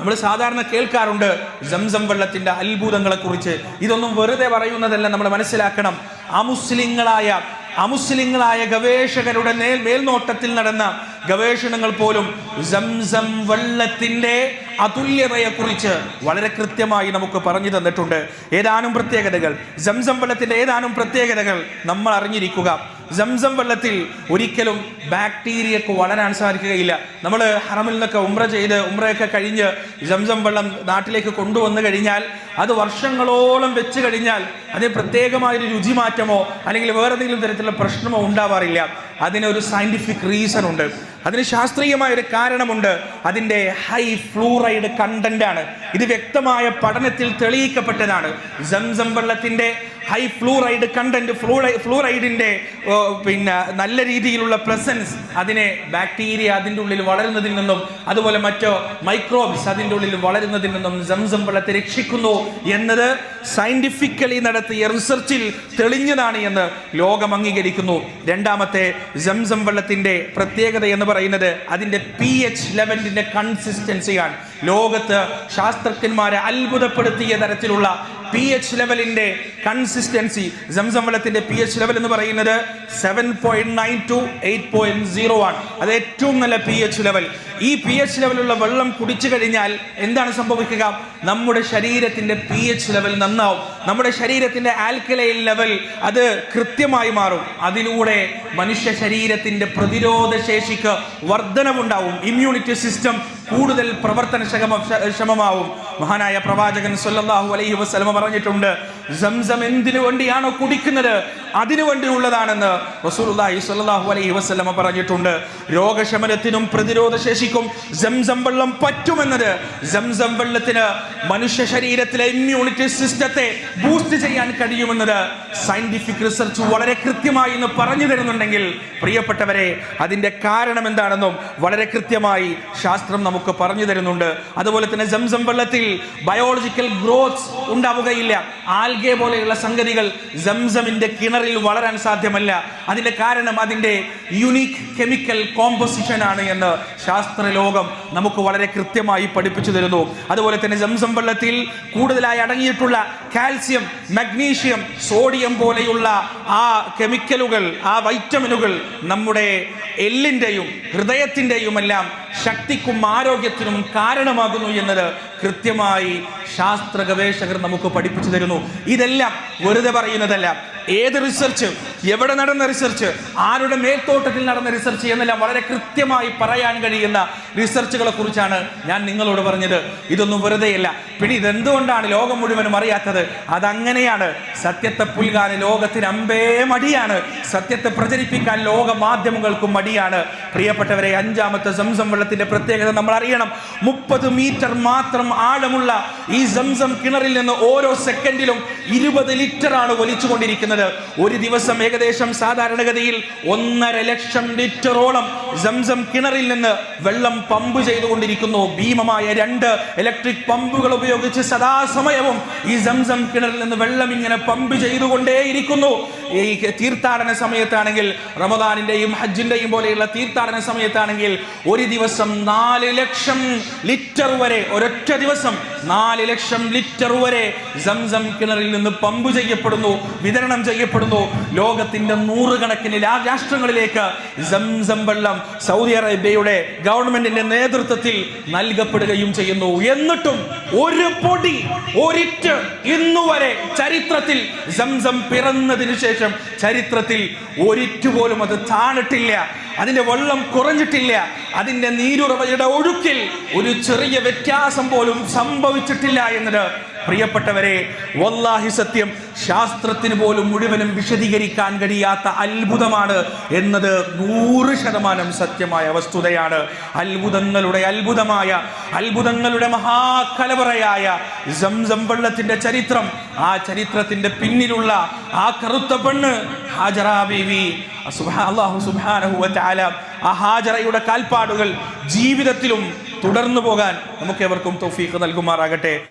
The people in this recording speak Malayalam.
നമ്മൾ സാധാരണ കേൾക്കാറുണ്ട് ജംസം വെള്ളത്തിന്റെ അത്ഭുതങ്ങളെ കുറിച്ച് ഇതൊന്നും വെറുതെ പറയുന്നതല്ല നമ്മൾ മനസ്സിലാക്കണം. അമുസ്ലിങ്ങളായ അമുസ്ലിങ്ങളായ ഗവേഷകരുടെ നേൽ മേൽനോട്ടത്തിൽ നടന്ന ഗവേഷണങ്ങൾ പോലും സംസം വെള്ളത്തിന്റെ അതുല്യതയെ കുറിച്ച് വളരെ കൃത്യമായി നമുക്ക് പറഞ്ഞു തന്നിട്ടുണ്ട്. ഏതാനും പ്രത്യേകതകൾ. സംസം വെള്ളത്തിന്റെ ഏതാനും പ്രത്യേകതകൾ നമ്മൾ അറിഞ്ഞിരിക്കുക. സംസം വെള്ളത്തിൽ ഒരിക്കലും ബാക്ടീരിയക്ക് വളരാൻ സാധിക്കുകയില്ല. നമ്മൾ ഹറമിൽ നിന്നൊക്കെ ഉമ്ര ചെയ്ത് ഉമ്രയൊക്കെ കഴിഞ്ഞ് ജംസം വെള്ളം നാട്ടിലേക്ക് കൊണ്ടുവന്നു കഴിഞ്ഞാൽ അത് വർഷങ്ങളോളം വെച്ച് കഴിഞ്ഞാൽ അതിന് പ്രത്യേകമായൊരു രുചി മാറ്റമോ അല്ലെങ്കിൽ വേറെ എന്തെങ്കിലും തരത്തിലുള്ള പ്രശ്നമോ ഉണ്ടാവാറില്ല. അതിനൊരു സയന്റിഫിക് റീസൺ ഉണ്ട്. അതിന് ശാസ്ത്രീയമായ ഒരു കാരണമുണ്ട്. അതിന്റെ ഹൈ ഫ്ലൂറൈഡ് കണ്ടന്റ് ആണ്. ഇത് വ്യക്തമായ പഠനത്തിൽ തെളിയിക്കപ്പെട്ടതാണ്. സംസം വെള്ളത്തിന്റെ ഹൈ ഫ്ലൂറൈഡ് കണ്ടന്റ് ഫ്ലൂറൈ ഫ്ലൂറൈഡിന്റെ പിന്നെ നല്ല രീതിയിലുള്ള പ്രസൻസ് അതിനെ ബാക്ടീരിയ അതിന്റെ ഉള്ളിൽ വളരുന്നതിൽ നിന്നും അതുപോലെ മറ്റോ മൈക്രോബ്സ് അതിന്റെ ഉള്ളിൽ വളരുന്നതിൽ നിന്നും സംസം വെള്ളത്തെ രക്ഷിക്കുന്നു എന്നത് സയന്റിഫിക്കലി നടത്തിയ റിസർച്ചിൽ തെളിഞ്ഞതാണ് എന്ന് ലോകം അംഗീകരിക്കുന്നു. രണ്ടാമത്തെ സംസം വെള്ളത്തിന്റെ പ്രത്യേകത എന്ന് പറയുന്നത് അതിന്റെ പി എച്ച് ലെവലിന്റെ കൺസിസ്റ്റൻസിയാണ് ലോകത്ത് ശാസ്ത്രജ്ഞന്മാരെ അത്ഭുതപ്പെടുത്തിയ തരത്തിലുള്ള പി എച്ച് ലെവലിന്റെ കൺസിസ്റ്റൻസി സംസം വെള്ളത്തിന്റെ പി എച്ച് ലെവൽ എന്ന് പറയുന്നത് seven point nine to eight point zero ആണ് അത് ഏറ്റവും നല്ല പി എച്ച് ലെവൽ ഈ പി എച്ച് ലെവലുള്ള വെള്ളം കുടിച്ചു കഴിഞ്ഞാൽ എന്താണ് സംഭവിക്കുക? നമ്മുടെ ശരീരത്തിന്റെ പി എച്ച് ലെവൽ നന്നാവും. നമ്മുടെ ശരീരത്തിന്റെ ആൽക്കലൈൻ ലെവൽ അത് കൃത്യമായി മാറും. അതിലൂടെ മനുഷ്യ ശരീരത്തിന്റെ പ്രതിരോധ ശേഷിക്ക് വർധനവുണ്ടാവും ഇമ്മ്യൂണിറ്റി സിസ്റ്റം കൂടുതൽ പ്രവർത്തനക്ഷമ ക്ഷമമാവും. മഹാനായ പ്രവാചകൻ സല്ലല്ലാഹു അലൈഹി വസ്ലമ പറഞ്ഞിട്ടുണ്ട് സംസം എന്തിനു വേണ്ടിയാണോ കുടിക്കുന്നത്? അതിനു വേണ്ടിയുള്ളതാണെന്ന് റസൂലുള്ളാഹി സ്വല്ലല്ലാഹു അലൈഹി വസല്ലമ പറഞ്ഞിട്ടുണ്ട്. രോഗശമനത്തിനും പ്രതിരോധ ശേഷിക്കും സംസം വെള്ളം പറ്റുമെന്നത് സംസം വെള്ളത്തിന് മനുഷ്യ ശരീരത്തിലെ ഇമ്മ്യൂണിറ്റി സിസ്റ്റത്തെ ബൂസ്റ്റ് ചെയ്യാൻ കഴിയുമെന്നത് സയന്റിഫിക് റിസർച്ച് വളരെ കൃത്യമായി എന്ന് പറഞ്ഞു തരുന്നുണ്ടെങ്കിൽ പ്രിയപ്പെട്ടവരെ അതിന്റെ കാരണം എന്താണെന്നും വളരെ കൃത്യമായി ശാസ്ത്രം നമുക്ക് പറഞ്ഞു തരുന്നുണ്ട്. അതുപോലെ തന്നെ സംസം വെള്ളത്തിൽ ബയോളജിക്കൽ ഗ്രോത്ത് ഉണ്ടാവുകയില്ല. ആൽഗെ പോലെയുള്ള സംഗതികൾ സംസമിന്റെ കിണറിൽ വളരാൻ സാധ്യമല്ല. അതിന്റെ കാരണം അതിന്റെ യുണീക്ക് കെമിക്കൽ കോമ്പോസിഷൻ ആണ് എന്ന് ശാസ്ത്രലോകം നമുക്ക് വളരെ കൃത്യമായി പഠിപ്പിച്ചു തരുന്നു. അതുപോലെ തന്നെ ജംസം വെള്ളത്തിൽ കൂടുതലായി അടങ്ങിയിട്ടുള്ള കാൽസ്യം മഗ്നീഷ്യം സോഡിയം പോലെയുള്ള ആ കെമിക്കലുകൾ ആ വൈറ്റമിനുകൾ നമ്മുടെ എല്ലിന്റെയും ഹൃദയത്തിന്റെയും എല്ലാം ശക്തിക്കും ആരോഗ്യത്തിനും കാരണമാകുന്നു എന്നത് കൃത്യമായി ശാസ്ത്ര ഗവേഷകർ നമുക്ക് പഠിപ്പിച്ചു തരുന്നു. ഇതെല്ലാം വെറുതെ പറയുന്നതല്ല. ഏത് റിസർച്ച് എവിടെ നടന്ന റിസർച്ച് ആരുടെ മേൽത്തോട്ടത്തിൽ നടന്ന റിസർച്ച് എന്നെല്ലാം വളരെ കൃത്യമായി പറയാൻ കഴിയുന്ന റിസർച്ചുകളെ കുറിച്ചാണ് ഞാൻ നിങ്ങളോട് പറഞ്ഞത്. ഇതൊന്നും വെറുതെയല്ല പിന്നെ ഇതെന്തുകൊണ്ടാണ് ലോകം മുഴുവനും അറിയാത്തത്? അതങ്ങനെയാണ്. സത്യത്തെ പുൽകാൻ ലോകത്തിന് അമ്പേ മടിയാണ്. സത്യത്തെ പ്രചരിപ്പിക്കാൻ ലോക മാധ്യമങ്ങൾക്കും മടിയാണ്. പ്രിയപ്പെട്ടവരെ അഞ്ചാമത്തെ സംസം വെള്ളത്തിന്റെ പ്രത്യേകത നമ്മൾ അറിയണം. മുപ്പത് മീറ്റർ മാത്രം ആഴമുള്ള ഈ സംസം കിണറിൽ നിന്ന് ഓരോ സെക്കൻഡിലും ഇരുപത് ലിറ്റർ ആണ് വലിച്ചുകൊണ്ടിരിക്കുന്നത്. ഒരു ദിവസം ഏകദേശം സാധാരണഗതിയിൽ ഒന്നര ലക്ഷം ലിറ്ററോളം സംസം കിണറിൽ നിന്ന് വെള്ളം പമ്പ് ചെയ്തുകൊണ്ടിരിക്കുന്നു. ഭീമമായ രണ്ട് ഇലക്ട്രിക് പമ്പുകൾ ഉപയോഗിച്ച് സദാസമയവും ഈ സംസം കിണറിൽ നിന്ന് വെള്ളം ഇങ്ങനെ പമ്പ് ചെയ്തുകൊണ്ടേയിരിക്കുന്നു. ഈ തീർത്ഥാടന സമയത്താണെങ്കിൽ റമദാനിന്റെയും ഹജ്ജിന്റെയും പോലെയുള്ള തീർത്ഥാടന സമയത്താണെങ്കിൽ ഒരു ദിവസം നാല് ലക്ഷം ലിറ്റർ വരെ ഒരൊറ്റ ദിവസം നാല് ലക്ഷം ലിറ്റർ വരെ സംസം കിണറിൽ നിന്ന് പമ്പ് ചെയ്യപ്പെടുന്നു വിതരണം ചെയ്യപ്പെടുന്നു. ലോകത്തിന്റെ നൂറുകണക്കിന് രാഷ്ട്രങ്ങളിലേക്ക് സംസം വെള്ളം സൗദി അറേബ്യയുടെ ഗവൺമെന്റിന്റെ നേതൃത്വത്തിൽ നൽകപ്പെടുകയും ചെയ്യുന്നു. എന്നിട്ടും ഒരു പൊടി ഒരിറ്റ് ഇന്നുവരെ ചരിത്രത്തിൽ സംസം പിറന്നതിന് ശേഷം ചരിത്രത്തിൽ ഒരിറ്റ് പോലും അത് താണിട്ടില്ല. അതിന്റെ വെള്ളം കുറഞ്ഞിട്ടില്ല. അതിന്റെ നീരുറവയുടെ ഒഴുക്കിൽ ഒരു ചെറിയ വ്യത്യാസം പോലും സംഭവിച്ചിട്ടില്ല എന്നത് പ്രിയപ്പെട്ടവരെ വല്ലാഹി സത്യം ശാസ്ത്രത്തിന് പോലും മുഴുവനും വിശദീകരിക്കാൻ കഴിയാത്ത അത്ഭുതമാണ് എന്നത് നൂറ് ശതമാനം സത്യമായ വസ്തുതയാണ്. അത്ഭുതങ്ങളുടെ അത്ഭുതമായ അത്ഭുതങ്ങളുടെ മഹാകലവറയായ സംസം വെള്ളത്തിന്റെ ചരിത്രം ആ ചരിത്രത്തിന്റെ പിന്നിലുള്ള ആ കറുത്ത പെണ്ണ് ഹാജറ ബീവി. അള്ളാഹു സുബാനഹുല ആ ഹാജറയുടെ കാൽപ്പാടുകൾ ജീവിതത്തിലും തുടർന്നു പോകാൻ നമുക്ക് എവർക്കും തൗഫീഖ് നൽകുമാറാകട്ടെ.